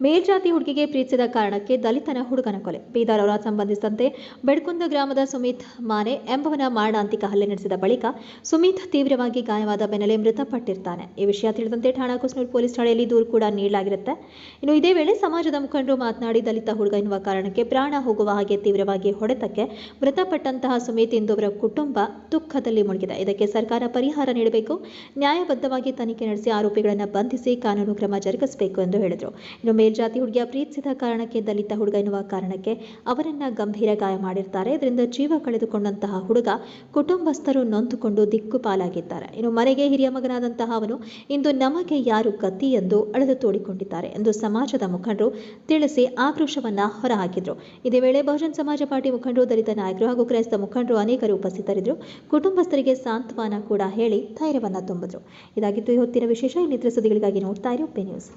ಮೇಲ್ಜಾತಿ ಹುಡುಗಿಗೆ ಪ್ರೀತಿಸಿದ ಕಾರಣಕ್ಕೆ ದಲಿತನ ಹುಡುಗನ ಕೊಲೆ. ಬೀದರ್ ಅವರ ಸಂಬಂಧಿಸಿದಂತೆ ಬೆಡ್ಕುಂದ ಗ್ರಾಮದ ಸುಮಿತ್ ಮಾನೆ ಎಂಬವನ ಮಾರಣಾಂತಿಕ ಹಲ್ಲೆ ನಡೆಸಿದ ಬಳಿಕ ಸುಮಿತ್ ತೀವ್ರವಾಗಿ ಗಾಯವಾದ ಬೆನ್ನಲ್ಲೇ ಮೃತಪಟ್ಟಿರ್ತಾನೆ. ಈ ವಿಷಯ ತಿಳಿದಂತೆ ಠಾಣಾ ಕುಸ್ನೂರು ಪೊಲೀಸ್ ಠಾಣೆಯಲ್ಲಿ ದೂರು ಕೂಡ ನೀಡಲಾಗಿರುತ್ತೆ. ಇನ್ನು ಇದೇ ವೇಳೆ ಸಮಾಜದ ಮುಖಂಡರು ಮಾತನಾಡಿ, ದಲಿತ ಹುಡುಗ ಎನ್ನುವ ಕಾರಣಕ್ಕೆ ಪ್ರಾಣ ಹೋಗುವ ಹಾಗೆ ತೀವ್ರವಾಗಿ ಹೊಡೆತಕ್ಕೆ ಮೃತಪಟ್ಟಂತಹ ಸುಮಿತ್ ಇಂದು ಅವರ ಕುಟುಂಬ ದುಃಖದಲ್ಲಿ ಮುಳುಗಿದೆ. ಇದಕ್ಕೆ ಸರ್ಕಾರ ಪರಿಹಾರ ನೀಡಬೇಕು, ನ್ಯಾಯಬದ್ಧವಾಗಿ ತನಿಖೆ ನಡೆಸಿ ಆರೋಪಿಗಳನ್ನು ಬಂಧಿಸಿ ಕಾನೂನು ಕ್ರಮ ಜರುಗಿಸಬೇಕು ಎಂದು ಹೇಳಿದರು. ಇನ್ನು ಮೇಲ್ಜಾತಿ ಹುಡುಗಿಯ ಪ್ರೀತಿಸಿದ ಕಾರಣಕ್ಕೆ ದಲಿತ ಹುಡುಗ ಎನ್ನುವ ಕಾರಣಕ್ಕೆ ಅವರನ್ನ ಗಂಭೀರ ಗಾಯ ಮಾಡಿರ್ತಾರೆ. ಇದರಿಂದ ಜೀವ ಕಳೆದುಕೊಂಡಂತಹ ಹುಡುಗ ಕುಟುಂಬಸ್ಥರು ನೊಂದುಕೊಂಡು ದಿಕ್ಕುಪಾಲಾಗಿದ್ದಾರೆ ಇನ್ನು ಮನೆಗೆ ಹಿರಿಯ ಮಗನಾದಂತಹ ಅವನು ಇಂದು ನಮಗೆ ಯಾರು ಗತಿ ಎಂದು ಅಳೆದು ತೋಡಿಕೊಂಡಿದ್ದಾರೆ ಎಂದು ಸಮಾಜದ ಮುಖಂಡರು ತಿಳಿಸಿ ಆಕ್ರೋಶವನ್ನ ಹೊರಹಾಕಿದ್ರು. ಇದೇ ವೇಳೆ ಬಹುಜನ್ ಸಮಾಜ ಪಾರ್ಟಿ ಮುಖಂಡರು, ದಲಿತ ನಾಯಕರು ಹಾಗೂ ಕ್ರೈಸ್ತ ಮುಖಂಡರು ಅನೇಕರು ಉಪಸ್ಥಿತರಿದ್ದರು. ಕುಟುಂಬಸ್ಥರಿಗೆ ಸಾಂತ್ವನ ಕೂಡ ಹೇಳಿ ಧೈರ್ಯವನ್ನ ತುಂಬಿದ್ರು. ಇದಾಗಿತ್ತು ಈ ಹೊತ್ತಿನ ವಿಶೇಷ. ಇನ್ನಿತರ ಸುದ್ದಿಗಳಿಗಾಗಿ ನೋಡ್ತಾ ಇರೋ ಪೇ ನ್ಯೂಸ್.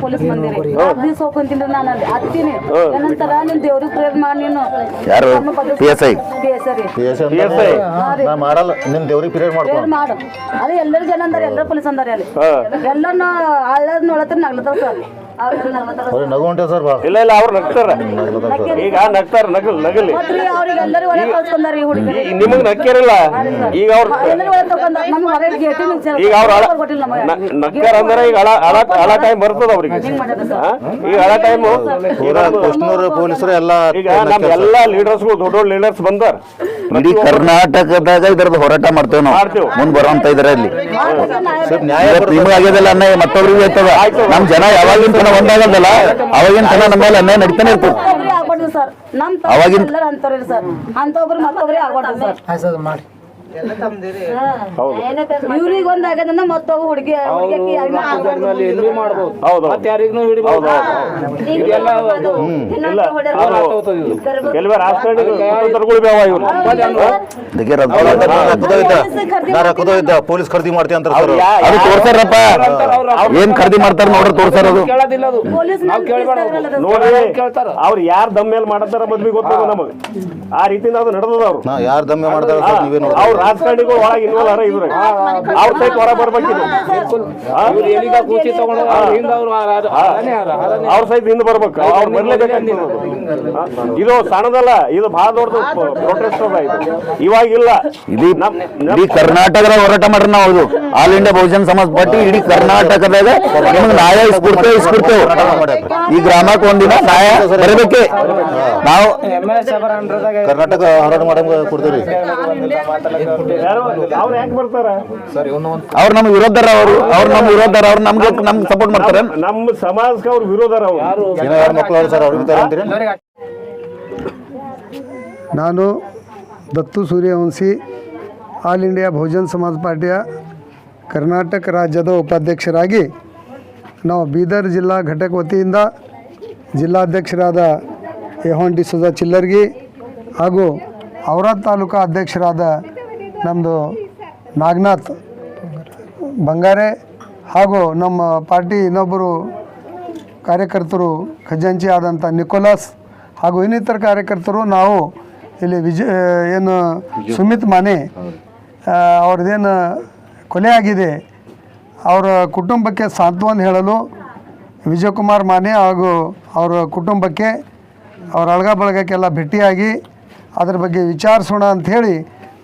ಪೊಲೀಸ್ ದಿವ್ಸ ಹೋಗ್ಕೊಂತೀನಿ ನಾನು ಅಲ್ಲಿ. ಹತ್ತೀನಿ ಏನಂತಾರ? ನಿನ್ ದೇವ್ರಿಗೆ ಪ್ರೇರ್ ಮಾಡಿ ನೀನು. ಯಾರು? P S I P S ರೀ. ನಾ ಮಾಡಲ್ಲ. ನಿನ್ ದೇವ್ರಿಗೆ ಪಿರಿಯಡ್ ಮಾಡ್ಕೊ ಪ್ರೇರ್ ಮಾಡು. ಅದೇ ಎಲ್ಲರ ಜನ ಅಂದಾರೆ ಎಲ್ಲರ ಪೊಲೀಸ್ ಅಂದಾರೆ ಅಲ್ಲಿ. ಎಲ್ಲರನ್ನ ಹಳ್ಳದ್ ನೋಡತ್ರ ನಗ್ಲತ್ತಾರ ಸರ್. ಅವ್ರಿಗೆ ನಗು ಹೊಂಟೆ ಸರ್ ಭಾಳ ಇಲ್ಲ ಇಲ್ಲ ಅವ್ರು ನಗ್ತಾರ. ಈಗ ನಗ್ತಾರ ನಗಲ್ ನಗಲಿ. ನಿಮಗ್ ನಕ್ಕಿರಲ್ಲ ಈಗ ಅವ್ರ ಈಗ ಅವ್ರ ನಕ್ಕಾರ ಅಂದ್ರೆ ಈಗ ಹಳ ಹಳ ಟೈಮ್ ಬರ್ತದ ಅವ್ರಿಗೆ? ಈಗ ಹಳ ಟೈಮ್ ಪೊಲೀಸರು ಎಲ್ಲ ಈಗ ನಮ್ ಎಲ್ಲಾ ಲೀಡರ್ಸ್ಗಳು ದೊಡ್ಡ ದೊಡ್ಡ ಲೀಡರ್ಸ್ ಬಂದಾರ. ಇಡೀ ಕರ್ನಾಟಕದಾಗ ಇದ್ರದ್ದು ಹೋರಾಟ ಮಾಡ್ತೇವೆ ನಾವು. ಮುಂದೆ ಬರುವಂತ ಇದರಲ್ಲಿ ನಿಮಗಾಗ್ಯದಲ್ಲ ನ್ಯಾಯ ನಿಮಗೆ ಆಗ್ಯದಲ್ಲ ಅನ್ಯಾಯ ಮತ್ತೊಬ್ರಿಗೆ ಆಯ್ತದ ನಮ್ ಜನ ಯಾವಾಗಿನ ತನ ಒಂದಾಗದಲ್ಲ ಅವಾಗಿನ ತನ ನಮ್ಮ ಮೇಲೆ ಅನ್ಯಾಯ ನಡೀತಾನೆ ಇರ್ತದೆ. ಅವಾಗಿನ ಅಂತವ್ರಿ ಸರ್. ಅಂತೊಬ್ರು ಮತ್ತೊಬ್ರಿ ಆಗ್ಬಾರ್ದು ಸರ್. ಇವ್ರಿಗೆ ಮತ್ತೊಬ್ಬ ಹುಡುಗಿ ಮಾಡ್ಬೋದು. ಹೌದು ಮತ್ತೆ ಯಾರಿಗೂ ಇದೆಲ್ಲ ಮಾಡ್ತಾರೆ. ಪೊಲೀಸ್ ಖರೀದಿ ಮಾಡ್ತೀವಿ ಅಂತಾರೆ ಅವ್ರು ಸರ್ ಯಾ- ಅದು ತೋರ್ಸಾರಪ್ಪ ಏನ್ ಖರೀದಿ ಮಾಡ್ತಾರ ನೋಡ್ರಿ ತೋರ್ಸಾರ ಅದು. ನೋಡ್ರಿ ಅವ್ರು ಯಾರ ದಮ್ ಮೇಲೆ ಮಾಡತ್ತಾರ ಬದ್ಲಿ ಗೊತ್ತದ ನಮಗ್. ಆ ರೀತಿಯಿಂದ ಅದು ನಡೆದದ ಅವ್ರು. ಯಾರ ದಮ್ಮೆ ಮಾಡ್ತಾರ ನೀವೇ ನೋಡಿ ಅವ್ರ ರಾಜಕಾರಣಿಗಳು ಒಳಗೆ ಇನ್ವಾಲ್ವ್ ಇದ್ರು ಅವ್ರ ಸೈಟ್ ಹೊರ ಬರ್ಬೇಕಿದ್ರು ಅವರು ಸೈಟ್ ಹಿಂದೆ ಬರ್ಬೇಕು. ಅವ್ರು ಬರ್ಲೇಬೇಕು ಇದು ಸಣ್ಣದಲ್ಲ ಇದು ಬಹಳ ದೊಡ್ಡದು. ಪ್ರೊಟೆಸ್ಟ್ ಅದ ಇದು. ಇವಾಗಿಲ್ಲ. ಇಡೀ ಕರ್ನಾಟಕದ ಹೋರಾಟ ಮಾಡ್ರಿ ನಾವು ಅದು all India Bahujan Samaj party ಇಡೀ ಕರ್ನಾಟಕದಾಗ ನಿಮ್ಗೆ ನ್ಯಾಯ ಇಸ್ಕೊಡ್ತೇವೆ ಇಸ್ಕೊಡ್ತೇವೆ. ಈ ಗ್ರಾಮಕ್ಕೆ ಒಂದಿನ ನ್ಯಾಯ ಬರಬೇಕೆ? ನಾವು ಕರ್ನಾಟಕ ಹೋರಾಟ ಮಾಡಂಗ ಕೊಡ್ತೀವಿ ಯಾರು ಅವ್ರು ನಮ್ ಬರ್ತಾರ? ಅವ್ರು ನಮ್ಮ ವಿರೋಧರ ಅವರು ಅವ್ರು ನಮ್ಮ ವಿರೋಧರ ಅವ್ರು ನಮ್ಗೆ ನಮ್ಗೆ ಸಪೋರ್ಟ್ ಮಾಡ್ತಾರೆ. ನಮ್ಮ ಸಮಾಜಕ್ಕೆ ಅವ್ರ ವಿರೋಧರ ಅವರು. ಮಕ್ಕಳು ಸರ್ ಅವ್ರಿಗೆ ನಾನು ದತ್ತು ಸೂರ್ಯವಂಶಿ ಆಲ್ ಇಂಡಿಯಾ ಬಹುಜನ್ ಸಮಾಜ ಪಾರ್ಟಿಯ ಕರ್ನಾಟಕ ರಾಜ್ಯದ ಉಪಾಧ್ಯಕ್ಷರಾಗಿ ನಾವು ಬೀದರ್ ಜಿಲ್ಲಾ ಘಟಕ ವತಿಯಿಂದ ಜಿಲ್ಲಾಧ್ಯಕ್ಷರಾದ ಯಹೋನ್ ಡಿ ಸುಧಾ ಚಿಲ್ಲರ್ಗಿ ಹಾಗೂ ಔರಾದ್ ತಾಲೂಕಾ ಅಧ್ಯಕ್ಷರಾದ ನಮ್ಮದು ನಾಗನಾಥ್ ಬಂಗಾರೆ ಹಾಗೂ ನಮ್ಮ ಪಾರ್ಟಿ ಇನ್ನೊಬ್ಬರು ಕಾರ್ಯಕರ್ತರು ಖಜಾಂಚಿ ಆದಂಥ ನಿಕೋಲಾಸ್ ಹಾಗೂ ಇನ್ನಿತರ ಕಾರ್ಯಕರ್ತರು ನಾವು ಇಲ್ಲಿ ವಿಜಯ ಏನು ಸುಮಿತ್ ಮಾನೆ ಅವ್ರದ್ದೇನು ಕೊಲೆ ಆಗಿದೆ ಅವರ ಕುಟುಂಬಕ್ಕೆ ಸಾಂತ್ವನ ಹೇಳಲು ವಿಜಯಕುಮಾರ್ ಮಾನೆ ಹಾಗೂ ಅವರ ಕುಟುಂಬಕ್ಕೆ ಅವರ ಅಳಗ ಬಳಗಕ್ಕೆಲ್ಲ ಭೇಟಿಯಾಗಿ ಅದರ ಬಗ್ಗೆ ವಿಚಾರಿಸೋಣ ಅಂಥೇಳಿ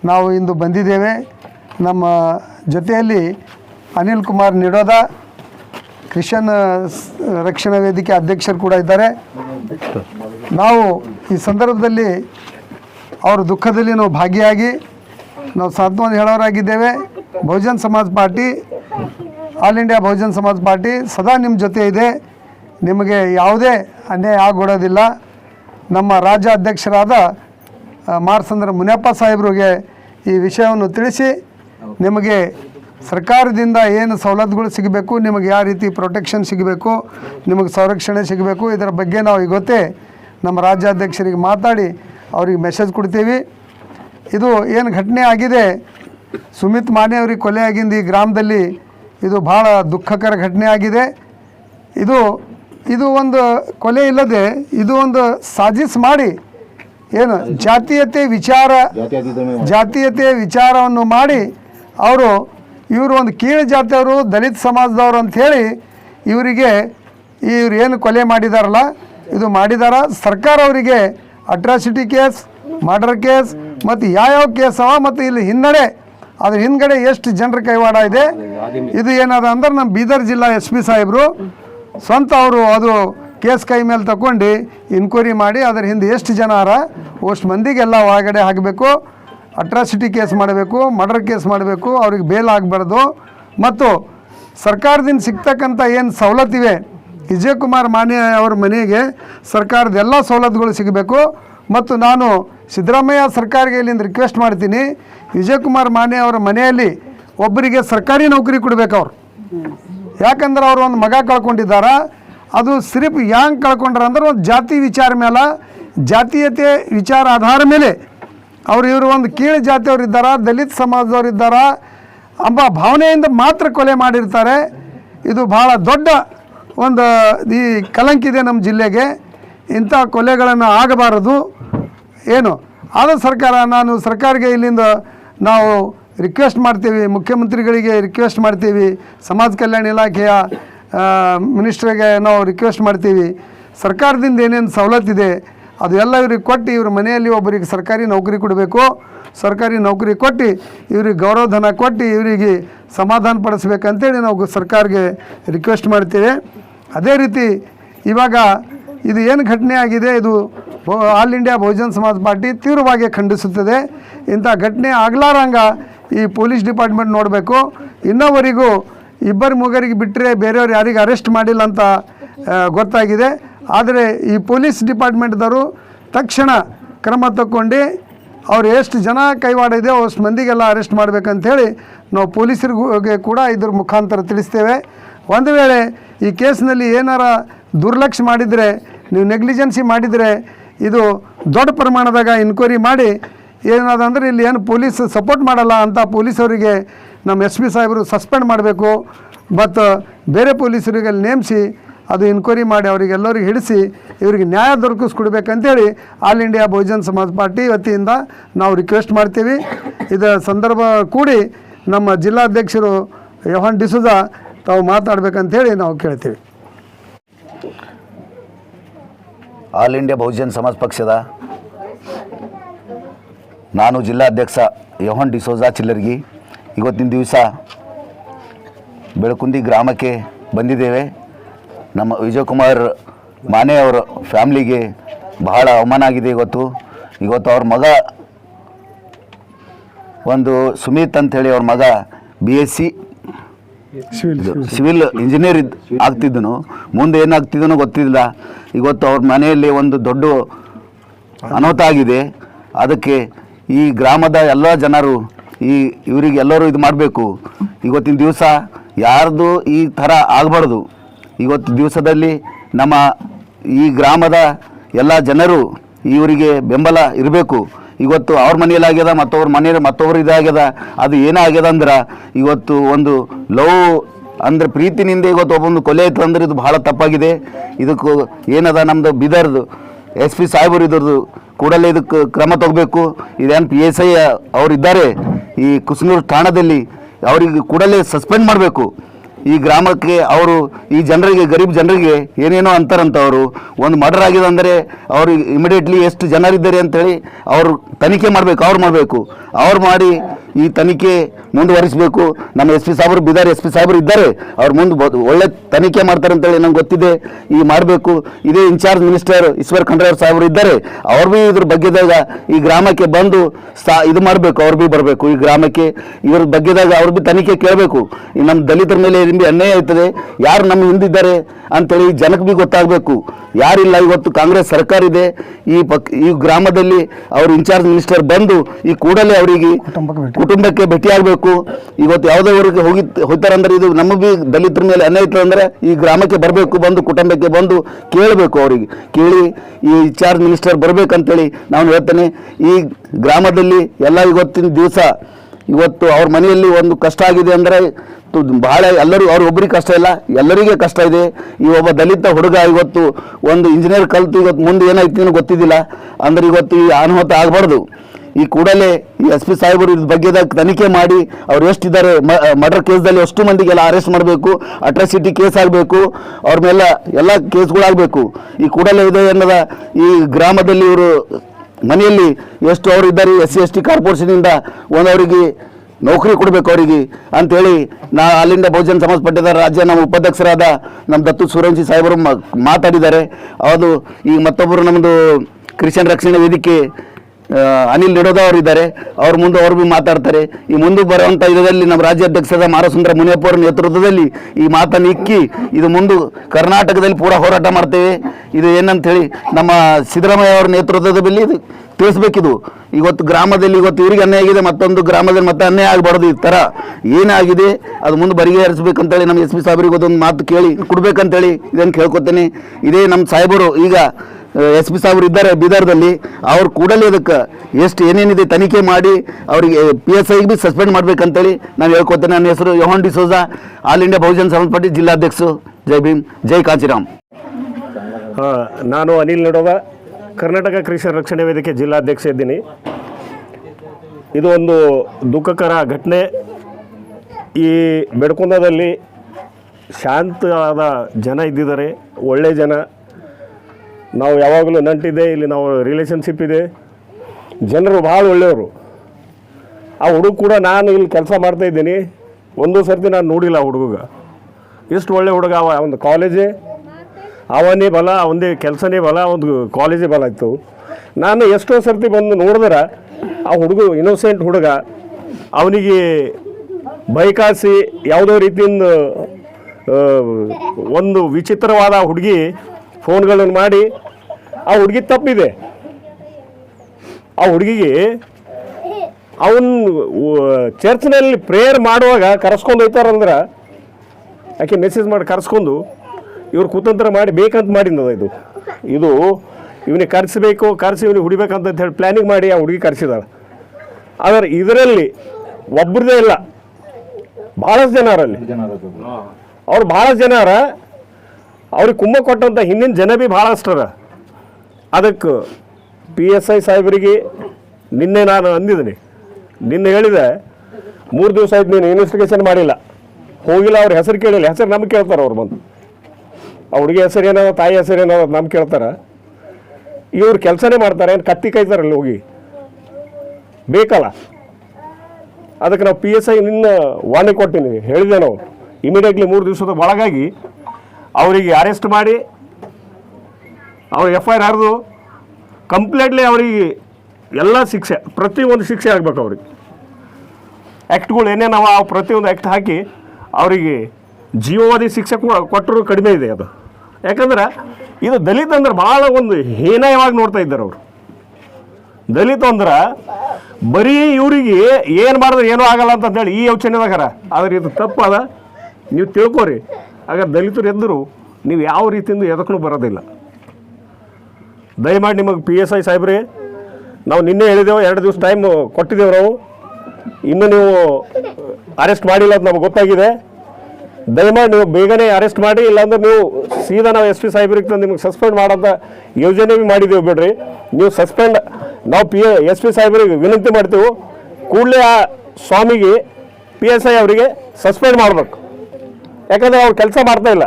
ನಾವು ಇಂದು ಬಂದಿದ್ದೇವೆ. ನಮ್ಮ ಜೊತೆಯಲ್ಲಿ ಅನಿಲ್ ಕುಮಾರ್ ನಿಡೋದ ಕ್ರಿಶ್ಚಿಯನ್ ಸ್- ರಕ್ಷಣಾ ವೇದಿಕೆ ಅಧ್ಯಕ್ಷರು ಕೂಡ ಇದ್ದಾರೆ. ನಾವು ಈ ಸಂದರ್ಭದಲ್ಲಿ ಅವರ ದುಃಖದಲ್ಲಿ ನಾವು ಭಾಗಿಯಾಗಿ ನಾವು ಸಾಂತ್ವನ ಹೇಳೋರಾಗಿದ್ದೇವೆ. Bahujan Samaj Party All India Bahujan Samaj Party ಸದಾ ನಿಮ್ಮ ಜೊತೆ ಇದೆ. ನಿಮಗೆ ಯಾವುದೇ ಅನ್ಯಾಯ ಆಗೋಡೋದಿಲ್ಲ. ನಮ್ಮ ರಾಜ್ಯ ಅಧ್ಯಕ್ಷರಾದ ಆ, ಮಾರ್ಸಂದ್ರ ಮುನಿಯಪ್ಪ ಸಾಹೇಬ್ರಿಗೆ ಈ ವಿಷಯವನ್ನು ತಿಳಿಸಿ, ನಿಮಗೆ ಸರ್ಕಾರದಿಂದ ಏನು ಸವಲತ್ತುಗಳು ಸಿಗಬೇಕು, ನಿಮಗೆ ಯಾವ ರೀತಿ ಪ್ರೊಟೆಕ್ಷನ್ ಸಿಗಬೇಕು, ನಿಮಗೆ ಸಂರಕ್ಷಣೆ ಸಿಗಬೇಕು, ಇದರ ಬಗ್ಗೆ ನಾವು ಇವತ್ತೇ ನಮ್ಮ ರಾಜ್ಯಾಧ್ಯಕ್ಷರಿಗೆ ಮಾತಾಡಿ ಅವ್ರಿಗೆ ಮೆಸೇಜ್ ಕೊಡ್ತೀವಿ. ಇದು ಏನು ಘಟನೆ ಆಗಿದೆ, ಸುಮಿತ್ ಮಾನೆ ಅವ್ರಿಗೆ ಕೊಲೆ ಈ ಗ್ರಾಮದಲ್ಲಿ ಇದು ಭಾಳ ದುಃಖಕರ ಘಟನೆ ಆಗಿದೆ. ಇದು ಇದು ಒಂದು ಕೊಲೆ ಇಲ್ಲದೆ, ಇದು ಒಂದು ಸಾಜಿಸ್ ಮಾಡಿ ಏನು ಜಾತೀಯತೆ ವಿಚಾರ ಜಾತೀಯತೆ ವಿಚಾರವನ್ನು ಮಾಡಿ ಅವರು ಇವರು ಒಂದು ಕೀಳು ಜಾತಿಯವರು ದಲಿತ ಸಮಾಜದವರು ಅಂಥೇಳಿ ಇವರಿಗೆ ಇವ್ರು ಏನು ಕೊಲೆ ಮಾಡಿದಾರಲ್ಲ ಇದು ಮಾಡಿದಾರ. ಸರ್ಕಾರ ಅವರಿಗೆ ಅಟ್ರಾಸಿಟಿ ಕೇಸ್ ಮರ್ಡರ್ ಕೇಸ್ ಮತ್ತು ಯಾವ್ಯಾವ ಕೇಸ್ ಅವ ಮತ್ತು ಇಲ್ಲಿ ಹಿನ್ನಡೆ ಅದ್ರ ಹಿಂದ್ಗಡೆ ಎಷ್ಟು ಜನರ ಕೈವಾಡ ಇದೆ. ಇದು ಏನದ ಅಂದ್ರೆ ನಮ್ಮ ಬೀದರ್ ಜಿಲ್ಲಾ ಎಸ್ ಪಿ ಸಾಹೇಬರು ಸ್ವಂತ ಅವರು ಅದು ಕೇಸ್ ಕೈ ಮೇಲೆ ತಗೊಂಡು ಇನ್ಕ್ವೈರಿ ಮಾಡಿ ಅದರ ಹಿಂದೆ ಎಷ್ಟು ಜನ ಅರ, ಅಷ್ಟು ಮಂದಿಗೆಲ್ಲ ಒಳಗಡೆ ಹಾಕಬೇಕು ಅಟ್ರಾಸಿಟಿ ಕೇಸ್ ಮಾಡಬೇಕು ಮರ್ಡರ್ ಕೇಸ್ ಮಾಡಬೇಕು, ಅವ್ರಿಗೆ ಬೇಲ್ ಆಗಬಾರ್ದು. ಮತ್ತು ಸರ್ಕಾರದಿಂದ ಸಿಗ್ತಕ್ಕಂಥ ಏನು ಸವಲತ್ತಿವೆ? ವಿಜಯಕುಮಾರ್ ಮಾನ್ಯ ಅವ್ರ ಮನೆಗೆ ಸರ್ಕಾರದ ಎಲ್ಲ ಸವಲತ್ತುಗಳು ಸಿಗಬೇಕು. ಮತ್ತು ನಾನು ಸಿದ್ದರಾಮಯ್ಯ ಸರ್ಕಾರಿಗೆ ಇಲ್ಲಿಂದ ರಿಕ್ವೆಸ್ಟ್ ಮಾಡ್ತೀನಿ. ವಿಜಯಕುಮಾರ್ ಮಾನ್ಯ ಅವರ ಮನೆಯಲ್ಲಿ ಒಬ್ಬರಿಗೆ ಸರ್ಕಾರಿ ನೌಕರಿ ಕೊಡ್ಬೇಕು ಅವ್ರು. ಯಾಕಂದ್ರೆ ಅವರು ಒಂದು ಮಗ ಕಳ್ಕೊಂಡಿದ್ದಾರ? ಅದು ಸಿರಿಪ್ ಯಾಂಗ್ ಕಳ್ಕೊಂಡ್ರ ಅಂದ್ರೆ ಒಂದು ಜಾತಿ ವಿಚಾರ ಮೇಲೆ, ಜಾತೀಯತೆ ವಿಚಾರ ಆಧಾರ ಮೇಲೆ ಅವ್ರು ಇವರು ಒಂದು ಕೀಳು ಜಾತಿಯವ್ರು ಇದ್ದಾರ, ದಲಿತ ಸಮಾಜದವ್ರು ಇದ್ದಾರ ಎಂಬ ಭಾವನೆಯಿಂದ ಮಾತ್ರ ಕೊಲೆ ಮಾಡಿರ್ತಾರೆ. ಇದು ಭಾಳ ದೊಡ್ಡ ಒಂದು, ಈ ಕಲಂಕಿದೆ ನಮ್ಮ ಜಿಲ್ಲೆಗೆ. ಇಂಥ ಕೊಲೆಗಳನ್ನು ಆಗಬಾರದು. ಏನು? ಆದ ಸರ್ಕಾರ ನಾನು ಸರ್ಕಾರಕ್ಕೆ ಇಲ್ಲಿಂದ ನಾವು ರಿಕ್ವೆಸ್ಟ್ ಮಾಡ್ತೀವಿ, ಮುಖ್ಯಮಂತ್ರಿಗಳಿಗೆ ರಿಕ್ವೆಸ್ಟ್ ಮಾಡ್ತೀವಿ, ಸಮಾಜ ಕಲ್ಯಾಣ ಇಲಾಖೆಯ ಮಿನಿಸ್ಟ್ರಿಗೆ ನಾವು ರಿಕ್ವೆಸ್ಟ್ ಮಾಡ್ತೀವಿ, ಸರ್ಕಾರದಿಂದ ಏನೇನು ಸವಲತ್ತಿದೆ ಅದು ಎಲ್ಲ ಇವ್ರಿಗೆ ಕೊಟ್ಟು ಇವ್ರ ಮನೆಯಲ್ಲಿ ಒಬ್ಬರಿಗೆ ಸರ್ಕಾರಿ ನೌಕರಿ ಕೊಡಬೇಕು. ಸರ್ಕಾರಿ ನೌಕರಿ ಕೊಟ್ಟು ಇವ್ರಿಗೆ ಗೌರವಧನ ಕೊಟ್ಟು ಇವರಿಗೆ ಸಮಾಧಾನ ಪಡಿಸ್ಬೇಕಂತೇಳಿ ನಾವು ಸರ್ಕಾರಕ್ಕೆ ರಿಕ್ವೆಸ್ಟ್ ಮಾಡ್ತೇವೆ. ಅದೇ ರೀತಿ ಇವಾಗ ಇದು ಏನು ಘಟನೆ ಆಗಿದೆ, ಇದು ಆಲ್ ಇಂಡಿಯಾ ಬಹುಜನ್ ಸಮಾಜ ಪಾರ್ಟಿ ತೀವ್ರವಾಗಿ ಖಂಡಿಸುತ್ತದೆ. ಇಂಥ ಘಟನೆ ಆಗಲಾರಂಗ ಈ ಪೊಲೀಸ್ ಡಿಪಾರ್ಟ್ಮೆಂಟ್ ನೋಡಬೇಕು. ಇನ್ನೋವರೆಗೂ ಇಬ್ಬರು ಮೂಗರಿಗೆ ಬಿಟ್ಟರೆ ಬೇರೆಯವ್ರು ಯಾರಿಗೆ ಅರೆಸ್ಟ್ ಮಾಡಿಲ್ಲ ಅಂತ ಗೊತ್ತಾಗಿದೆ. ಆದರೆ ಈ ಪೊಲೀಸ್ ಡಿಪಾರ್ಟ್ಮೆಂಟ್ದವರು ತಕ್ಷಣ ಕ್ರಮ ತಗೊಂಡು ಅವ್ರು ಎಷ್ಟು ಜನ ಕೈವಾಡ ಇದೆ ಅಷ್ಟು ಮಂದಿಗೆಲ್ಲ ಅರೆಸ್ಟ್ ಮಾಡಬೇಕಂತೇಳಿ ನಾವು ಪೊಲೀಸರಿಗೆ ಕೂಡ ಇದ್ರ ಮುಖಾಂತರ ತಿಳಿಸ್ತೇವೆ. ಒಂದು ವೇಳೆ ಈ ಕೇಸ್ನಲ್ಲಿ ಏನಾರ ದುರ್ಲಕ್ಷ್ಯ ಮಾಡಿದರೆ, ನೀವು ನೆಗ್ಲಿಜೆನ್ಸಿ ಮಾಡಿದರೆ ಇದು ದೊಡ್ಡ ಪ್ರಮಾಣದಾಗ ಇನ್ಕ್ವೈರಿ ಮಾಡಿ ಏನಾದ ಅಂದ್ರೆ ಇಲ್ಲಿ ಏನು ಪೊಲೀಸ್ ಸಪೋರ್ಟ್ ಮಾಡಲ್ಲ ಅಂತ ಪೊಲೀಸವರಿಗೆ ನಮ್ಮ ಎಸ್ ಪಿ ಸಾಹೇಬರು ಸಸ್ಪೆಂಡ್ ಮಾಡಬೇಕು ಮತ್ತು ಬೇರೆ ಪೊಲೀಸರಿಗೆ ನೇಮಿಸಿ ಅದು ಇನ್ಕ್ವೈರಿ ಮಾಡಿ ಅವರಿಗೆಲ್ಲರಿಗೆ ಹಿಡಿಸಿ ಇವರಿಗೆ ನ್ಯಾಯ ದೊರಕಿಸ್ಕೊಡ್ಬೇಕಂತೇಳಿ All India Bahujan Samaj Party ವತಿಯಿಂದ ನಾವು ರಿಕ್ವೆಸ್ಟ್ ಮಾಡ್ತೀವಿ. ಇದರ ಸಂದರ್ಭ ಕೂಡಿ ನಮ್ಮ ಜಿಲ್ಲಾಧ್ಯಕ್ಷರು ಯೋಹನ್ ಡಿಸೋಜ ತಾವು ಮಾತಾಡ್ಬೇಕಂತೇಳಿ ನಾವು ಕೇಳ್ತೀವಿ. ಆಲ್ ಇಂಡಿಯಾ ಬಹುಜನ್ ಸಮಾಜ್ ಪಕ್ಷದ ನಾನು ಜಿಲ್ಲಾಧ್ಯಕ್ಷ ಯೋಹನ್ ಡಿಸೋಜಾ ಚಿಲ್ಲರ್ಗಿ. ಇವತ್ತಿನ ದಿವಸ ಬೆಳಕುಂದಿ ಗ್ರಾಮಕ್ಕೆ ಬಂದಿದ್ದೇವೆ. ನಮ್ಮ ವಿಜಯಕುಮಾರ್ ಮಾನೆ ಅವರ ಫ್ಯಾಮ್ಲಿಗೆ ಬಹಳ ಅವಮಾನ ಆಗಿದೆ ಇವತ್ತು. ಇವತ್ತು ಅವ್ರ ಮಗ ಒಂದು ಸುಮಿತ್ ಅಂಥೇಳಿ ಅವ್ರ ಮಗ B S C civil engineer ಇದ್ ಆಗ್ತಿದ್ದನು. ಮುಂದೆ ಏನಾಗ್ತಿದ್ದನೋ ಗೊತ್ತಿಲ್ಲ. ಇವತ್ತು ಅವ್ರ ಮನೆಯಲ್ಲಿ ಒಂದು ದೊಡ್ಡ ಅನಾಹುತ ಆಗಿದೆ. ಅದಕ್ಕೆ ಈ ಗ್ರಾಮದ ಎಲ್ಲ ಜನರು ಈ ಇವರಿಗೆ ಎಲ್ಲರೂ ಇದು ಮಾಡಬೇಕು. ಇವತ್ತಿನ ದಿವಸ ಯಾರ್ದು ಈ ಥರ ಆಗಬಾರ್ದು. ಇವತ್ತು ದಿವಸದಲ್ಲಿ ನಮ್ಮ ಈ ಗ್ರಾಮದ ಎಲ್ಲ ಜನರು ಇವರಿಗೆ ಬೆಂಬಲ ಇರಬೇಕು. ಇವತ್ತು ಅವ್ರ ಮನೆಯಲ್ಲಿ ಆಗ್ಯದ, ಮತ್ತವ್ರ ಮನೆಯಲ್ಲಿ ಮತ್ತೊಬ್ರು ಇದಾಗ್ಯದ ಅದು ಏನಾಗ್ಯದ ಅಂದ್ರೆ ಇವತ್ತು ಒಂದು ಲವ್ ಅಂದ್ರೆ ಪ್ರೀತಿನಿಂದ ಇವತ್ತು ಒಬ್ಬೊಂದು ಕೊಲೆ ಆಯ್ತು ಅಂದ್ರೆ ಇದು ಭಾಳ ತಪ್ಪಾಗಿದೆ. ಇದಕ್ಕೂ ಏನದ ನಮ್ಮದು ಬಿದರ್ದು. ಎಸ್ ಪಿ ಸಾಹೇಬರು ಇದ್ರದ್ದು ಕೂಡಲೇ ಇದಕ್ಕೆ ಕ್ರಮ ತಗೋಬೇಕು. ಇದೇನು ಪಿ ಎಸ್ ಐ ಅವರಿದ್ದಾರೆ, ಈ ಕುಸನೂರು ಠಾಣದಲ್ಲಿ ಅವರಿಗೆ ಕೂಡಲೇ ಸಸ್ಪೆಂಡ್ ಮಾಡಬೇಕು. ಈ ಗ್ರಾಮಕ್ಕೆ ಅವರು, ಈ ಜನರಿಗೆ, ಗರೀಬ್ ಜನರಿಗೆ ಏನೇನೋ ಅಂತಾರಂತ ಅವರು ಒಂದು ಮರ್ಡರ್ ಆಗಿದೆ ಅಂದರೆ ಅವರು ಇಮಿಡಿಯೇಟ್ಲಿ ಎಷ್ಟು ಜನರಿದ್ದಾರೆ ಅಂತೇಳಿ ಅವರು ತನಿಖೆ ಮಾಡಬೇಕು, ಅವ್ರು ಮಾಡಬೇಕು. ಅವ್ರು ಮಾಡಿ ಈ ತನಿಖೆ ಮುಂದುವರಿಸಬೇಕು. ನಮ್ಮ ಎಸ್ ಪಿ ಸಾಹೇಬರು ಬಿದಾರ್ ಎಸ್ ಪಿ ಸಾಹೇಬರು ಇದ್ದಾರೆ. ಅವ್ರು ಮುಂದೆ ಒಳ್ಳೆ ತನಿಖೆ ಮಾಡ್ತಾರೆ ಅಂತೇಳಿ ನಂಗೆ ಗೊತ್ತಿದೆ. ಈ ಮಾಡಬೇಕು. ಇದೇ ಇನ್ಚಾರ್ಜ್ ಮಿನಿಸ್ಟರ್ ಈಶ್ವರ್ ಖಂಡ್ರೆ ಸಾಹೇಬರು ಇದ್ದಾರೆ. ಅವ್ರು ಭೀ ಇದ್ರ ಬಗ್ಗೆದಾಗ ಈ ಗ್ರಾಮಕ್ಕೆ ಬಂದು ಸಾ, ಇದು ಮಾಡಬೇಕು. ಅವ್ರು ಭೀ ಬರಬೇಕು ಈ ಗ್ರಾಮಕ್ಕೆ. ಇವ್ರ ಬಗ್ಗೆದಾಗ ಅವ್ರು ಭೀ ತನಿಖೆ ಕೇಳಬೇಕು. ಈ ನಮ್ಮ ದಲಿತರ ಮೇಲೆ ನಿಂಬೆ ಅನ್ಯಾಯ ಆಯ್ತದೆ. ಯಾರು ನಮ್ಮ ಹಿಂದಿದ್ದಾರೆ? ಅಂತೇಳಿ ಜನಕ್ಕೆ ಭೀ ಗೊತ್ತಾಗಬೇಕು. ಯಾರಿಲ್ಲ ಇವತ್ತು ಕಾಂಗ್ರೆಸ್ ಸರ್ಕಾರ ಇದೆ. ಈ ಪಕ್ ಈ ಗ್ರಾಮದಲ್ಲಿ ಅವ್ರ ಇನ್ಚಾರ್ಜ್ ಮಿನಿಸ್ಟರ್ ಬಂದು ಈ ಕೂಡಲೇ ಅವರಿಗೆ ಕುಟುಂಬಕ್ಕೆ ಭೇಟಿಯಾಗಬೇಕು. ಇವತ್ತು ಯಾವುದೇ ಊರಿಗೆ ಹೋಗಿ ಹೋಗ್ತಾರಂದ್ರೆ ಇದು ನಮ್ಮ ಬಿ ದಲಿತರ ಮೇಲೆ ಅನ್ಯಾಯ ಇತ್ತು ಅಂದರೆ ಈ ಗ್ರಾಮಕ್ಕೆ ಬರಬೇಕು ಬಂದು ಕುಟುಂಬಕ್ಕೆ ಬಂದು ಕೇಳಬೇಕು ಅವರಿಗೆ. ಕೇಳಿ ಈ ಇನ್ಚಾರ್ಜ್ ಮಿನಿಸ್ಟರ್ ಬರಬೇಕಂತೇಳಿ ನಾನು ಹೇಳ್ತೇನೆ. ಈ ಗ್ರಾಮದಲ್ಲಿ ಎಲ್ಲ ಇವತ್ತಿನ ದಿವಸ ಇವತ್ತು ಅವ್ರ ಮನೆಯಲ್ಲಿ ಒಂದು ಕಷ್ಟ ಆಗಿದೆ ಅಂದರೆ ಬಹಳ ಎಲ್ಲರೂ ಅವ್ರ ಒಬ್ಬರಿಗೆ ಕಷ್ಟ ಇಲ್ಲ, ಎಲ್ಲರಿಗೆ ಕಷ್ಟ ಇದೆ. ಈ ಒಬ್ಬ ದಲಿತ ಹುಡುಗ ಇವತ್ತು ಒಂದು ಇಂಜಿನಿಯರ್ ಕಲ್ತು, ಇವತ್ತು ಮುಂದೆ ಏನಾಯ್ತು ಏನೋ ಗೊತ್ತಿದ್ದಿಲ್ಲ. ಅಂದ್ರೆ ಇವತ್ತು ಈ ಅನಾಹುತ ಆಗಬಾರ್ದು. ಈ ಕೂಡಲೇ ಈ ಎಸ್ ಪಿ ಸಾಹೇಬರು ಇದ್ರ ಬಗ್ಗೆ ತನಿಖೆ ಮಾಡಿ, ಅವ್ರು ಎಷ್ಟಿದ್ದಾರೆ ಮರ್ಡರ್ ಕೇಸ್ದಲ್ಲಿ ಅಷ್ಟು ಮಂದಿಗೆಲ್ಲ ಅರೆಸ್ಟ್ ಮಾಡಬೇಕು ಅಟ್ರಾಸಿಟಿ ಕೇಸ್ ಆಗಬೇಕು, ಅವ್ರ ಮೇಲೆ ಎಲ್ಲ ಕೇಸ್ಗಳಾಗಬೇಕು. ಈ ಕೂಡಲೇ ಇದೆ ಅನ್ನದ ಈ ಗ್ರಾಮದಲ್ಲಿ ಇವರು ಮನೆಯಲ್ಲಿ ಎಷ್ಟು ಅವರು ಇದ್ದಾರೆ, ಎಸ್ ಸಿ, ಎಸ್ ಟಿ ಕಾರ್ಪೊರೇಷನಿಂದ ಒಂದು ಅವರಿಗೆ ನೌಕರಿ ಕೊಡಬೇಕು ಅವರಿಗೆ ಅಂಥೇಳಿ ನಾ ಅಲ್ಲಿಂದ ಬಹುಜನ ಸಮಾಜ ಪಟ್ಟಿದ ರಾಜ್ಯ ನಮ್ಮ ಉಪಾಧ್ಯಕ್ಷರಾದ ನಮ್ಮ ದತ್ತು ಸೂರಂಜಿ ಸಾಹೇಬರು ಮಾತಾಡಿದ್ದಾರೆ. ಅದು ಈ ಮತ್ತೊಬ್ಬರು ನಮ್ಮದು ಕ್ರಿಶ್ಚಿಯನ್ ರಕ್ಷಣೆ ವೇದಿಕೆ ಅನಿಲ್ ನಿಡೋದ ಅವರು ಇದ್ದಾರೆ ಅವ್ರ ಮುಂದೆ ಅವರು ಭೀ ಮಾತಾಡ್ತಾರೆ. ಈ ಮುಂದೆ ಬರುವಂಥ ಇದರಲ್ಲಿ ನಮ್ಮ ರಾಜ್ಯಾಧ್ಯಕ್ಷರ ಮಾರಸುಂದರ ಮುನಿಯಪ್ಪ ಅವರ ನೇತೃತ್ವದಲ್ಲಿ ಈ ಮಾತನ್ನು ಇಕ್ಕಿ, ಇದು ಮುಂದೆ ಕರ್ನಾಟಕದಲ್ಲಿ ಪೂರಾ ಹೋರಾಟ ಮಾಡ್ತೇವೆ. ಇದು ಏನಂತ ಹೇಳಿ ನಮ್ಮ ಸಿದ್ದರಾಮಯ್ಯ ಅವರ ನೇತೃತ್ವದಲ್ಲಿ ಇದು ತಿಳಿಸ್ಬೇಕಿದು. ಇವತ್ತು ಗ್ರಾಮದಲ್ಲಿ ಇವತ್ತು ಇವರಿಗೆ ಅನ್ಯಾಯ ಆಗಿದೆ, ಮತ್ತೊಂದು ಗ್ರಾಮದಲ್ಲಿ ಮತ್ತೆ ಅನ್ಯಾಯ ಆಗಬಾರ್ದು ಈ ಥರ ಏನಾಗಿದೆ, ಅದು ಮುಂದೆ ಬಗೆಹರಿಸ್ಬೇಕಂತೇಳಿ ನಮ್ಮ ಎಸ್ ಪಿ ಸಾಹೇಬರಿಗೆ ಒಂದು ಮಾತು ಕೇಳಿ, ಕೊಡ್ಬೇಕಂತೇಳಿ ಇದನ್ನು ಕೇಳ್ಕೊತೇನೆ. ಇದೇ ನಮ್ಮ ಸಾಹೇಬರು ಈಗ ಎಸ್ ಪಿ ಸಾಬ್ರು ಇದ್ದಾರೆ ಬೀದರ್ದಲ್ಲಿ, ಅವ್ರು ಕೂಡಲೇ ಅದಕ್ಕೆ ಎಷ್ಟು ಏನೇನಿದೆ ತನಿಖೆ ಮಾಡಿ ಅವರಿಗೆ ಪಿ ಎಸ್ ಐಗೆ ಬಿ ಸಸ್ಪೆಂಡ್ ಮಾಡ್ಬೇಕಂತೇಳಿ ನಾನು ಹೇಳ್ಕೊತೇನೆ. ನನ್ನ ಹೆಸರು Yohan D'Souza All India Bahujan Samaj party ಜಿಲ್ಲಾಧ್ಯಕ್ಷರು Jai Bhim, Jai ಕಾಂಚಿರಾಮ್. ಹಾಂ, ನಾನು ಅನಿಲ್ ನಡೋಗ, ಕರ್ನಾಟಕ ಕೃಷಿ ರಕ್ಷಣೆ ವೇದಿಕೆ ಜಿಲ್ಲಾಧ್ಯಕ್ಷ ಇದ್ದೀನಿ. ಇದು ಒಂದು ದುಃಖಕರ ಘಟನೆ. ಈ ಬೆಡ್ಕುಂದದಲ್ಲಿ ಶಾಂತವಾದ ಜನ ಇದ್ದಿದ್ದಾರೆ, ಒಳ್ಳೆ ಜನ. ನಾವು ಯಾವಾಗಲೂ ನಂಟಿದೆ ಇಲ್ಲಿ ನಾವು ರಿಲೇಷನ್ಶಿಪ್ ಇದೆ. ಜನರು ಭಾಳ ಒಳ್ಳೆಯವರು. ಆ ಹುಡುಗ ಕೂಡ ನಾನು ಇಲ್ಲಿ ಕೆಲಸ ಮಾಡ್ತಾ ಇದ್ದೀನಿ. ಒಂದು ಸರ್ತಿ ನಾನು ನೋಡಿಲ್ಲ ಆ ಹುಡುಗ ಎಷ್ಟು ಒಳ್ಳೆ ಹುಡುಗ, ಅವ ಒಂದು ಕಾಲೇಜೇ ಅವನೇ ಬಲ ಅವಂದೇ ಕೆಲಸನೇ ಬಲ, ಒಂದು ಕಾಲೇಜೇ ಬಲ ಇತ್ತು. ನಾನು ಎಷ್ಟೋ ಸರ್ತಿ ಬಂದು ನೋಡಿದ್ರೆ, ಆ ಹುಡುಗ ಇನ್ನೋಸೆಂಟ್ ಹುಡುಗ, ಅವನಿಗೆ ಬೈಕಾಸಿ ಯಾವುದೋ ರೀತಿಯಿಂದ ಒಂದು ವಿಚಿತ್ರವಾದ ಹುಡುಗಿ ಫೋನ್ಗಳನ್ನು ಮಾಡಿ ಆ ಹುಡುಗಿ ತಪ್ಪಿದೆ. ಆ ಹುಡುಗಿಗೆ ಅವನ್ ಚರ್ಚ್ನಲ್ಲಿ ಪ್ರೇಯರ್ ಮಾಡುವಾಗ ಕರೆಸ್ಕೊಂಡು ಹೋಯ್ತಾರಂದ್ರೆ ಆಕೆ ಮೆಸೇಜ್ ಮಾಡಿ ಕರೆಸ್ಕೊಂಡು ಇವ್ರು ಕುತಂತ್ರ ಮಾಡಿ ಬೇಕಂತ ಮಾಡಿದ್ದದ ಇದು. ಇದು ಇವನಿಗೆ ಕರೆಸಬೇಕು ಕರೆಸಿ ಇವನಿಗೆ ಹುಡಿಬೇಕಂತ ಹೇಳಿ ಪ್ಲ್ಯಾನಿಂಗ್ ಮಾಡಿ ಆ ಹುಡುಗಿ ಕರೆಸಿದಾಳೆ. ಆದರೆ ಇದರಲ್ಲಿ ಒಬ್ಬರದೇ ಇಲ್ಲ. ಭಾಳಷ್ಟು ಜನ ಅವರಲ್ಲಿ. ಅವ್ರು ಭಾಳಷ್ಟು ಜನರ ಅವ್ರಿಗೆ ಕುಂಭ ಕೊಟ್ಟಂಥ ಹಿಂದಿನ ಜನ ಭೀ ಭಾಳಷ್ಟರ ಅದಕ್ಕೆ ಪಿ ಎಸ್ ಐ ಸಾಹೇಬರಿಗೆ ನಿನ್ನೆ ನಾನು ಅಂದಿದ್ದೀನಿ. ನಿನ್ನೆ ಹೇಳಿದೆ, ಮೂರು ದಿವಸ ಆಯ್ತು ನೀನು ಇನ್ವೆಸ್ಟಿಗೇಷನ್ ಮಾಡಿಲ್ಲ. ಹೋಗಿಲ್ಲ ಅವ್ರ ಹೆಸರು ಕೇಳಿಲ್ಲ. ಹೆಸರು ನಮ್ಗೆ ಕೇಳ್ತಾರೆ ಅವ್ರು ಬಂದು. ಆ ಹುಡುಗಿ ಹೆಸರು ಏನದ ತಾಯಿ ಹೆಸರು ಏನದ ನಮ್ಗೆ ಕೇಳ್ತಾರೆ. ಇವ್ರು ಕೆಲಸನೇ ಮಾಡ್ತಾರೆ, ಏನು ಕತ್ತಿ ಕಾಯ್ತಾರಲ್ಲಿ ಹೋಗಿ. ಬೇಕಲ್ಲ. ಅದಕ್ಕೆ ನಾವು ಪಿ ಎಸ್ ಐ ನಿನ್ನ ವಾಣಿ ಕೊಟ್ಟಿನಿ ಹೇಳಿದೆ ನಾವು. ಇಮಿಡಿಯೇಟ್ಲಿ ಮೂರು ದಿವಸದ ಒಳಗಾಗಿ ಅವರಿಗೆ ಅರೆಸ್ಟ್ ಮಾಡಿ, ಅವ್ರು ಎಫ್ ಐ ಆರ್ ಹರಿದು ಕಂಪ್ಲೀಟ್ಲಿ ಅವರಿಗೆ ಎಲ್ಲ ಶಿಕ್ಷೆ, ಪ್ರತಿಯೊಂದು ಶಿಕ್ಷೆ ಆಗಬೇಕು ಅವ್ರಿಗೆ. ಆ್ಯಕ್ಟ್ಗಳು ಏನೇನು ಅವ, ಆ ಪ್ರತಿಯೊಂದು ಆ್ಯಕ್ಟ್ ಹಾಕಿ ಅವರಿಗೆ ಜೀವಾವಧಿ ಶಿಕ್ಷೆ ಕೊಟ್ಟರು ಕಡಿಮೆ ಇದೆ ಅದು. ಯಾಕಂದ್ರೆ ಇದು ದಲಿತ ಅಂದ್ರೆ ಭಾಳ ಒಂದು ಹೀನಾಯವಾಗಿ ನೋಡ್ತಾ ಇದ್ದಾರೆ ಅವರು. ದಲಿತ ಅಂದ್ರೆ ಬರೀ ಇವರಿಗೆ ಏನು ಮಾಡಿದ್ರೆ ಏನೂ ಆಗಲ್ಲ ಅಂತಂದೇಳಿ ಈ ಯೋಚನೆದಾಗಾರ. ಆದ್ರೆ ಇದು ತಪ್ಪದ, ನೀವು ತಿಳ್ಕೊರಿ. ಆಗ ದಲಿತರು ಎದ್ದರು ನೀವು ಯಾವ ರೀತಿಯಿಂದ ಎದಕ್ಕೂ ಬರೋದಿಲ್ಲ. ದಯಮಾಡಿ ನಿಮಗೆ ಪಿ ಎಸ್ ಐ ಸಾಹೇಬ್ರಿ, ನಾವು ನಿನ್ನೆ ಹೇಳಿದೆವು, ಎರಡು ದಿವಸ ಟೈಮ್ ಕೊಟ್ಟಿದ್ದೇವೆ ನಾವು. ಇನ್ನೂ ನೀವು ಅರೆಸ್ಟ್ ಮಾಡಿಲ್ಲ ಅಂತ ನಮಗೆ ಗೊತ್ತಾಗಿದೆ. ದಯಮಾಡಿ ನೀವು ಬೇಗನೆ ಅರೆಸ್ಟ್ ಮಾಡಿ, ಇಲ್ಲಾಂದ್ರೆ ನೀವು ಸೀದಾ ನಾವು ಎಸ್ ಪಿ ಸಾಹೇಬ್ರಿಗೆ ನಿಮಗೆ ಸಸ್ಪೆಂಡ್ ಮಾಡೋಂಥ ಯೋಜನೆ ಭೀ ಮಾಡಿದ್ದೇವೆ ಬಿಡ್ರಿ. ನೀವು ಸಸ್ಪೆಂಡ್ ನಾವು ಪಿ ಎಸ್ ಪಿ ಸಾಹೇಬ್ರಿಗೆ ವಿನಂತಿ ಮಾಡ್ತೀವಿ, ಕೂಡಲೇ ಆ ಸ್ವಾಮಿಗೆ ಪಿ ಎಸ್ ಐ ಅವರಿಗೆ ಸಸ್ಪೆಂಡ್ ಮಾಡಬೇಕು. ಯಾಕಂದ್ರೆ ಅವ್ರು ಕೆಲಸ ಮಾಡ್ತಾ ಇಲ್ಲ.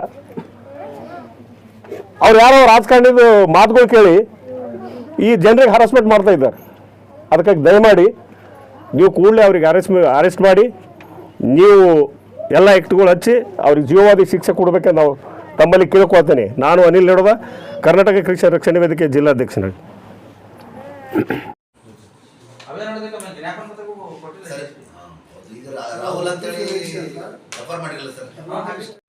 ಅವ್ರು ಯಾರೋ ರಾಜಕಾರಣಿದ ಮಾತುಗಳು ಕೇಳಿ ಈ ಜನರಿಗೆ ಹರಾಸ್ಮೆಂಟ್ ಮಾಡ್ತಾ ಇದ್ದಾರೆ. ಅದಕ್ಕಾಗಿ ದಯಮಾಡಿ ನೀವು ಕೂಡಲೇ ಅವ್ರಿಗೆ ಅರೆಸ್ಟ್ ಅರೆಸ್ಟ್ ಮಾಡಿ ನೀವು ಎಲ್ಲ ಆ್ಯಕ್ಟ್ಗಳು ಹಚ್ಚಿ ಅವ್ರಿಗೆ ಜೀವವಾದಿ ಶಿಕ್ಷೆ ಕೊಡಬೇಕಂತ ನಾವು ತಮ್ಮಲ್ಲಿ ಕೇಳ್ಕೊಳ್ತೇನೆ. ನಾನು ಅನಿಲ್ ನಡೋದ ಕರ್ನಾಟಕ ಕೃಷಿ ರಕ್ಷಣೆ ವೇದಿಕೆ ಜಿಲ್ಲಾಧ್ಯಕ್ಷನಾಗಿ ರಾಹುಲ್ ಅಂತೇಳಿ రామకృష్ణ